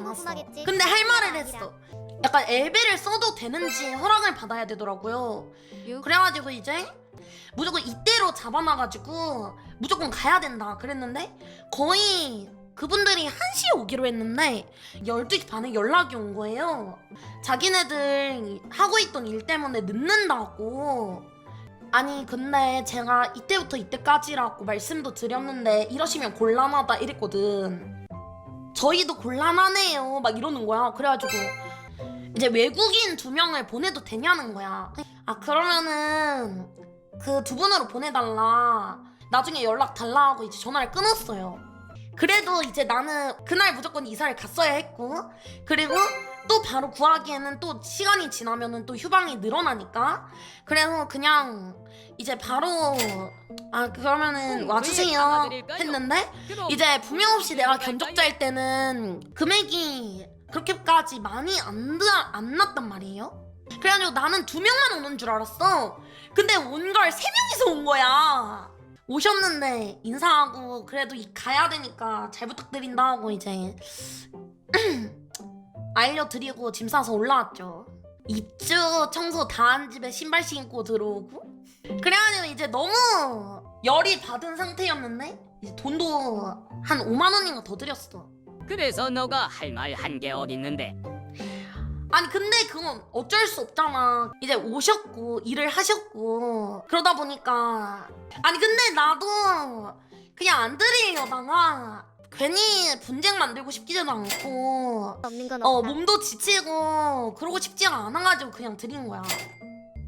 않았어. 궁금하겠지. 근데 할 말을. 했어. 약간 엘베를 써도 되는지 허락을 받아야 되더라고요. 그래가지고 이제 무조건 이때로 잡아놔가지고 무조건 가야 된다 그랬는데 거의 그분들이 1시에 오기로 했는데 12시 반에 연락이 온 거예요. 자기네들 하고 있던 일 때문에 늦는다고. 아니 근데 제가 이때부터 이때까지라고 말씀도 드렸는데 이러시면 곤란하다 이랬거든. 저희도 곤란하네요 막 이러는 거야. 그래가지고 이제 외국인 두 명을 보내도 되냐는 거야. 아 그러면은 그 두 분으로 보내달라. 나중에 연락 달라 하고 이제 전화를 끊었어요. 그래도 이제 나는 그날 무조건 이사를 갔어야 했고 그리고 또 바로 구하기에는 또 시간이 지나면은 또 휴방이 늘어나니까 그래서 그냥 이제 바로 아 그러면은 와주세요 했는데 이제 분명 없이 내가 견적자일 때는 금액이 그렇게까지 많이 안, 드, 안 났단 말이에요. 그래가지고 나는 두 명만 오는 줄 알았어. 근데 온 걸 세 명이서 온 거야. 오셨는데 인사하고 그래도 이- 가야 되니까 잘 부탁드린다 하고 이제 알려드리고 짐 싸서 올라왔죠. 입주 청소 다 한 집에 신발 신고 들어오고 그래가지고 이제 너무 열이 받은 상태였는데 이제 돈도 한 5만 원인가 더 드렸어. 그래서 너가 할 말 한 게 어딨는데 아니 근데 그건 어쩔 수 없잖아. 이제 오셨고 일을 하셨고 그러다 보니까 아니 근데 나도 그냥 안 드리려다가 괜히 분쟁 만들고 싶지도 않고 없는 건어 없다. 몸도 지치고 그러고 싶지가 않아가지고 그냥 드린 거야.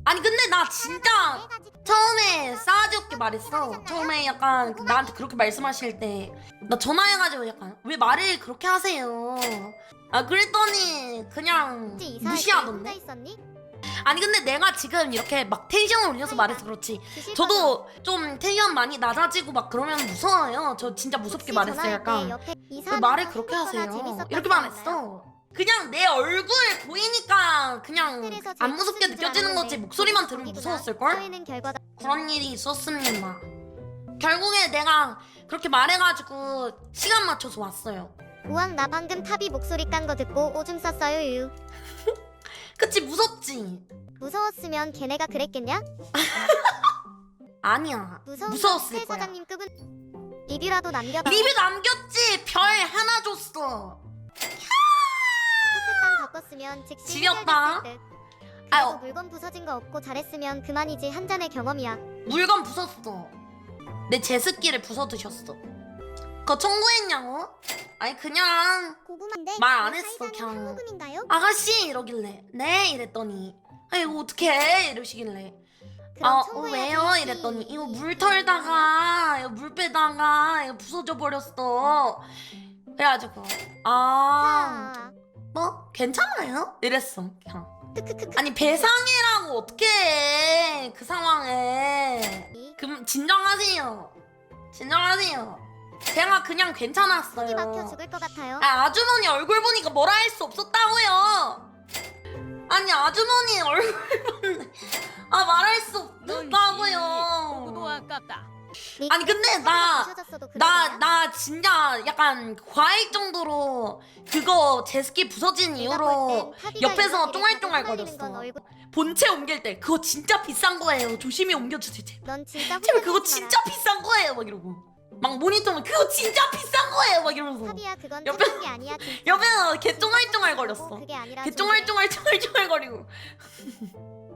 아니 근데 나 진짜 처음에 싸가지 없게 말했어. 처음에 약간 나한테 그렇게 말씀하실 때 나 전화해가지고 약간 왜 말을 그렇게 하세요. 아 그랬더니 그냥 무시하던데. 아니 근데 내가 지금 이렇게 막 텐션을 올려서 말해서 그렇지. 주실 저도 좀 텐션 많이 낮아지고 막 그러면 무서워요. 저 진짜 무섭게 말했어요. 약간 왜 말을 그렇게 하세요. 재밌었다고 이렇게만 했나요? 했어. 그냥 내 얼굴 보이니까 그냥 호텔에서 안 무섭게 느껴지는 거지 목소리만 들으면 거기구나. 무서웠을걸? 저희는 그런 일이 있었습니다. 결국에 내가 그렇게 말해가지고 시간 맞춰서 왔어요. 우왕 나 방금 탑이 목소리 깐 거 듣고 오줌 쌌어요 유. 그치 무섭지? 무서웠으면 걔네가 그랬겠냐? 아니야. 무서운 무서웠을 회 거야. 사장님 급은 리뷰라도 남겨봐. 리뷰 남겼지. 별 하나 줬어. 바꿨으면 즉시 지렸다. 해결됐을 듯. 아유. 그래도 물건 부서진 거 없고 잘했으면 그만이지 한 잔의 경험이야. 물건 부쉈어. 내 제습기를 부숴 드셨어. 그거 청구했냐고? 아니 그냥 고구마인데 말안 이 했어, 그냥. 아가씨 이러길래 네 이랬더니 아 이거 어떡해 이러시길래 그럼 아 어. 왜요 이랬더니 이거 물 털다가 이거 물 빼다가 이거 부서져 버렸어 그래가지고 아 아, 뭐? 괜찮아요? 이랬어 그냥. 아니 배상이라고 어떻게 해 그 상황에. 그럼 진정하세요. 진정하세요. 제가 그냥 속이 막혀 괜찮았어요. 죽을 것 같아요. 아 아주머니 얼굴 보니까 뭐라 할 수 없었다고요. 아니 아주머니 얼굴 보는 아깝다 아니 근데 나 나? 나 진짜 약간 과일 정도로 그거 제스키 부서진 이후로 옆에서 쫑알쫑알 거렸어. 본체 옮길 때 그거 진짜 비싼 거예요. 조심히 옮겨주세요. 제발. 넌 진짜 제발 그거 진짜 비싼 거예요. 막 이러고 막 모니터면 그거 진짜 비싼 거예요. 막 이러면서 탑이야 그건 옆에- 게 아니야. 옆에서 개 쫑알쫑알 거렸어. 그게 아니라 개 쫑알쫑알 쫑알쫑알 거리고